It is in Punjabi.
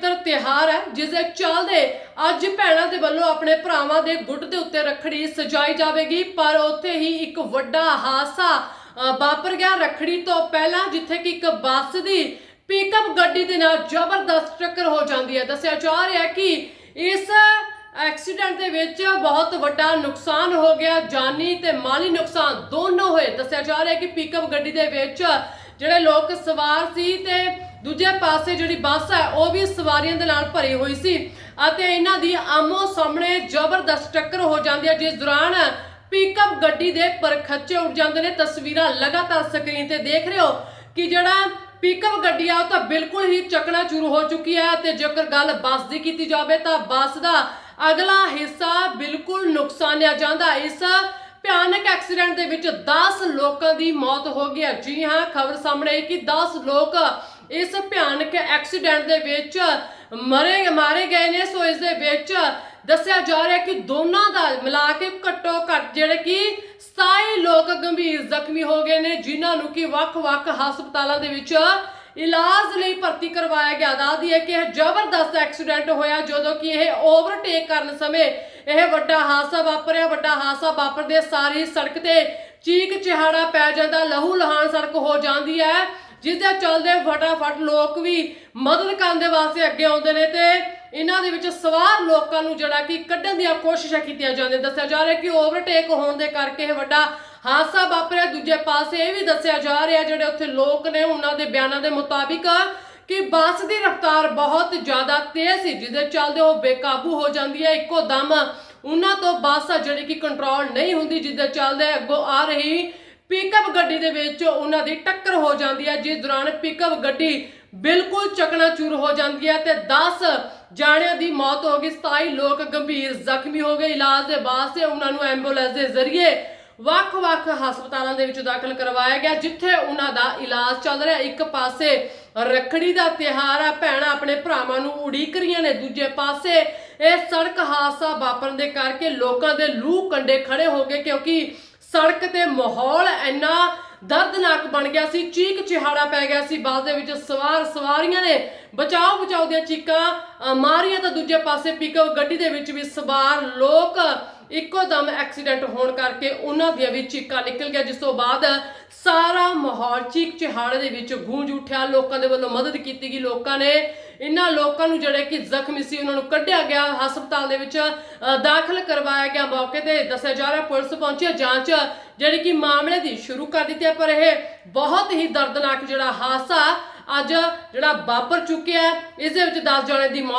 ਪਵਿੱਤਰ ਤਿਹਾਰ ਹੈ, ਜਿਸ ਦੇ ਚੱਲਦੇ ਅੱਜ ਭੈਣਾਂ ਦੇ ਵੱਲੋਂ ਆਪਣੇ ਭਰਾਵਾਂ ਦੇ ਗੁੱਟ ਦੇ ਉੱਤੇ ਰੱਖੜੀ ਸਜਾਈ ਜਾਵੇਗੀ, ਪਰ ਉੱਥੇ ਹੀ ਇੱਕ ਵੱਡਾ ਹਾਦਸਾ ਵਾਪਰ ਗਿਆ। ਰੱਖੜੀ ਤੋਂ ਪਹਿਲਾਂ ਜਿੱਥੇ ਕਿ ਇੱਕ ਬੱਸ ਦੀ ਪਿਕਅਪ ਗੱਡੀ ਦੇ ਨਾਲ ਜ਼ਬਰਦਸਤ ਟੱਕਰ ਹੋ ਜਾਂਦੀ ਹੈ। ਦੱਸਿਆ ਜਾ ਰਿਹਾ ਹੈ ਕਿ ਇਸ ਐਕਸੀਡੈਂਟ ਦੇ ਵਿੱਚ ਬਹੁਤ ਵੱਡਾ ਨੁਕਸਾਨ ਹੋ ਗਿਆ। ਜਾਨੀ ਤੇ ਮਾਲੀ ਨੁਕਸਾਨ ਦੋਨੋਂ ਹੋਏ। ਦੱਸਿਆ ਜਾ ਰਿਹਾ ਹੈ ਕਿ ਪਿਕਅਪ ਗੱਡੀ ਦੇ ਵਿੱਚ ਜਿਹੜੇ ਲੋਕ ਸਵਾਰ ਸੀ ਤੇ ਦੂਜੇ ਪਾਸੇ ਜਿਹੜੀ ਬੱਸ ਹੈ, ਉਹ ਵੀ ਸਵਾਰੀਆਂ ਦੇ ਨਾਲ ਭਰੀ ਹੋਈ ਸੀ ਅਤੇ ਇਹਨਾਂ ਦੀ ਆਮੋ ਸਾਹਮਣੇ ਜ਼ਬਰਦਸਤ ਟੱਕਰ ਹੋ ਜਾਂਦੀ ਹੈ, ਜਿਸ ਦੌਰਾਨ ਪਿਕਅਪ ਗੱਡੀ ਦੇ ਪਰਖੱਚੇ ਉੱਡ ਜਾਂਦੇ ਨੇ। ਤਸਵੀਰਾਂ ਲਗਾਤਾਰ ਸਕਰੀਨ ਤੇ ਦੇਖ ਰਹੇ ਹੋ ਕਿ ਜਿਹੜਾ ਪਿਕਅਪ ਗੱਡੀ ਆ, ਉਹ ਤਾਂ ਬਿਲਕੁਲ ਹੀ ਚੱਕਣਾ ਸ਼ੁਰੂ ਹੋ ਚੁੱਕੀ ਹੈ ਤੇ ਜੇਕਰ ਗੱਲ ਬੱਸ ਦੀ ਕੀਤੀ ਜਾਵੇ, ਤਾਂ ਬੱਸ ਦਾ ਅਗਲਾ ਹਿੱਸਾ ਬਿਲਕੁਲ ਨੁਕਸਾਨਿਆ ਜਾਂਦਾ। ਇਸ ਭਿਆਨਕ ਐਕਸੀਡੈਂਟ ਦੇ ਵਿੱਚ 10 ਲੋਕਾਂ ਦੀ ਮੌਤ ਹੋ ਗਈ ਹੈ। ਜੀ ਹਾਂ, ਖਬਰ ਸਾਹਮਣੇ ਆਈ ਕਿ 10 ਲੋਕ ਇਸ ਭਿਆਨਕ ਐਕਸੀਡੈਂਟ ਦੇ ਵਿੱਚ ਮਰੇ, ਮਾਰੇ ਗਏ ਨੇ। ਸੋ ਇਸ ਦੇ ਵਿੱਚ ਦੱਸਿਆ ਜਾ ਰਿਹਾ ਕਿ ਦੋਨਾਂ ਦਾ ਮਿਲਾ ਕੇ ਘੱਟੋ ਘੱਟ ਜਿਹੜੇ ਕਿ 27 ਲੋਕ ਗੰਭੀਰ ਜ਼ਖਮੀ ਹੋ ਗਏ ਨੇ, ਜਿਨ੍ਹਾਂ ਨੂੰ ਕਿ ਵੱਖ-ਵੱਖ ਹਸਪਤਾਲਾਂ ਦੇ ਵਿੱਚ ਇਲਾਜ ਲਈ ਭਰਤੀ ਕਰਵਾਇਆ ਗਿਆ। ਦੱਸਦੀ ਹੈ ਕਿ ਇਹ ਜ਼ਬਰਦਸਤ ਐਕਸੀਡੈਂਟ ਹੋਇਆ, ਜਦੋਂ ਕਿ ਇਹ ਓਵਰਟੇਕ ਕਰਨ ਸਮੇਂ ਇਹ ਵੱਡਾ ਹਾਦਸਾ ਵਾਪਰਿਆ। ਵੱਡਾ ਹਾਦਸਾ ਵਾਪਰਦੇ ਸਾਰੀ ਸੜਕ ਤੇ ਚੀਕ ਚਿਹਾੜਾ ਪੈ ਜਾਂਦਾ। ਲਹੂ ਲਹਾਨ ਸੜਕ ਹੋ ਜਾਂਦੀ ਹੈ। ਜਿਸ ਦੇ ਚੱਲਦੇ ਫਟਾਫਟ ਲੋਕ ਵੀ ਮਦਦ ਕਰਨ ਦੇ ਵਾਸਤੇ ਅੱਗੇ ਆਉਂਦੇ ਨੇ ਤੇ ਇਹਨਾਂ ਦੇ ਵਿੱਚ ਸਵਾਰ ਲੋਕਾਂ ਨੂੰ ਜਿਹੜਾ ਕਿ ਕੱਢਣ ਦੀਆਂ ਕੋਸ਼ਿਸ਼ਾਂ ਕੀਤੀਆਂ ਜਾਂਦੀਆਂ। ਦੱਸਿਆ ਜਾ ਰਿਹਾ ਕਿ ਓਵਰਟੇਕ ਹੋਣ ਦੇ ਕਰਕੇ ਇਹ ਵੱਡਾ ਹਾਦਸਾ ਵਾਪਰਿਆ। ਦੂਜੇ ਪਾਸੇ ਇਹ ਵੀ ਦੱਸਿਆ ਜਾ ਰਿਹਾ, ਜਿਹੜੇ ਉੱਥੇ ਲੋਕ ਨੇ, ਉਹਨਾਂ ਦੇ ਬਿਆਨਾਂ ਦੇ ਮੁਤਾਬਿਕ ਕਿ ਬੱਸ ਦੀ ਰਫ਼ਤਾਰ ਬਹੁਤ ਜ਼ਿਆਦਾ ਤੇਜ਼ ਸੀ ਜਿਹਦੇ ਚੱਲਦੇ ਉਹ ਬੇਕਾਬੂ ਹੋ ਜਾਂਦੀ ਹੈ। ਇੱਕੋ ਦਮ ਉਹਨਾਂ ਤੋਂ ਬੱਸ ਜਿਹੜੀ ਕਿ ਕੰਟਰੋਲ ਨਹੀਂ ਹੁੰਦੀ ਜਿਹਦੇ ਚੱਲਦੇ ਅੱਗੋਂ ਆ ਰਹੀ ਪਿਕਅਪ ਗੱਡੀ ਦੇ ਵਿੱਚ ਉਹਨਾਂ ਦੀ ਟੱਕਰ ਹੋ ਜਾਂਦੀ ਹੈ, ਜਿਸ ਦੌਰਾਨ ਪਿਕਅਪ ਗੱਡੀ ਬਿਲਕੁਲ ਚਕਨਾਚੂਰ ਹੋ ਜਾਂਦੀ ਹੈ ਤੇ 10 ਜਾਣਿਆਂ ਦੀ ਮੌਤ ਹੋ ਗਈ 27 ਲੋਕ ਗੰਭੀਰ ਜ਼ਖਮੀ ਹੋ ਗਏ। ਇਲਾਜ ਦੇ ਵਾਸਤੇ ਉਹਨਾਂ ਨੂੰ ਐਂਬੂਲੈਂਸ ਦੇ ਜ਼ਰੀਏ ਵੱਖ-ਵੱਖ ਹਸਪਤਾਲਾਂ ਦੇ ਵਿੱਚ ਦਾਖਲ ਕਰਵਾਇਆ ਗਿਆ, ਜਿੱਥੇ ਉਹਨਾਂ ਦਾ ਇਲਾਜ ਚੱਲ ਰਿਹਾ। ਇੱਕ ਪਾਸੇ ਰੱਖੜੀ ਦਾ ਤਿਹਾਰ ਆ, ਭੈਣਾਂ ਆਪਣੇ ਭਰਾਵਾਂ ਨੂੰ ਉਡੀਕ ਰਹੀਆਂ ਨੇ, ਦੂਜੇ ਪਾਸੇ ਇਹ ਸੜਕ ਹਾਦਸਾ ਵਾਪਰਨ ਦੇ ਕਰਕੇ ਲੋਕਾਂ ਦੇ ਲੂਹ ਕੰਡੇ ਖੜੇ ਹੋ ਗਏ, ਕਿਉਂਕਿ ਸੜਕ ਤੇ ਮਾਹੌਲ ਇੰਨਾ ਦਰਦਨਾਕ ਬਣ ਗਿਆ ਸੀ, ਚੀਕ ਚਿਹਾੜਾ ਪੈ ਗਿਆ ਸੀ, ਬੱਸ ਦੇ ਵਿੱਚ ਸਵਾਰ ਸਵਾਰੀਆਂ ਨੇ ਬਚਾਓ ਬਚਾਓ ਦੀਆਂ ਚੀਕਾਂ ਮਾਰੀਆਂ ਤਾਂ ਦੂਜੇ ਪਾਸੇ ਪਿਕਅਪ ਗੱਡੀ ਦੇ ਵਿੱਚ ਵੀ ਸਵਾਰ ਲੋਕ ਇੱਕੋ ਦਮ ਐਕਸੀਡੈਂਟ ਹੋਣ ਕਰਕੇ ਉਹਨਾਂ ਦੀਆਂ ਵੀ ਚੀਕਾਂ ਨਿਕਲ ਗਿਆ, ਜਿਸ ਤੋਂ ਬਾਅਦ ਸਾਰਾ ਮਾਹੌਲ ਚੀਕ ਚਿਹਾੜੇ ਦੇ ਵਿੱਚ ਗੂੰਜ ਉੱਠਿਆ। ਲੋਕਾਂ ਦੇ ਵੱਲੋਂ ਮਦਦ ਕੀਤੀ ਗਈ। ਲੋਕਾਂ ਨੇ ਇਹਨਾਂ ਲੋਕਾਂ ਨੂੰ ਜਿਹੜੇ ਕਿ ਜ਼ਖਮੀ ਸੀ, ਉਹਨਾਂ ਨੂੰ ਕੱਢਿਆ ਗਿਆ। ਹਸਪਤਾਲ ਦੇ ਵਿੱਚ ਦਾਖਲ ਕਰਵਾਇਆ ਗਿਆ ਮੌਕੇ ਤੇ। ਦੱਸਿਆ ਜਾ ਰਿਹਾ, ਪੁਲਿਸ ਪਹੁੰਚੀ ਜਾਂਚ ਜਿਹੜੀ ਕਿ ਮਾਮਲੇ ਦੀ ਸ਼ੁਰੂ ਕਰ ਦਿੱਤੀ ਹੈ। ਪਰ ਇਹ ਬਹੁਤ ਹੀ ਦਰਦਨਾਕ ਜਿਹੜਾ ਹਾਦਸਾ ਅੱਜ ਜਿਹੜਾ ਵਾਪਰ ਚੁੱਕਿਆ ਇਸ ਦੇ ਵਿੱਚ 10 ਜਣੇ ਦੀ ਮੌਤ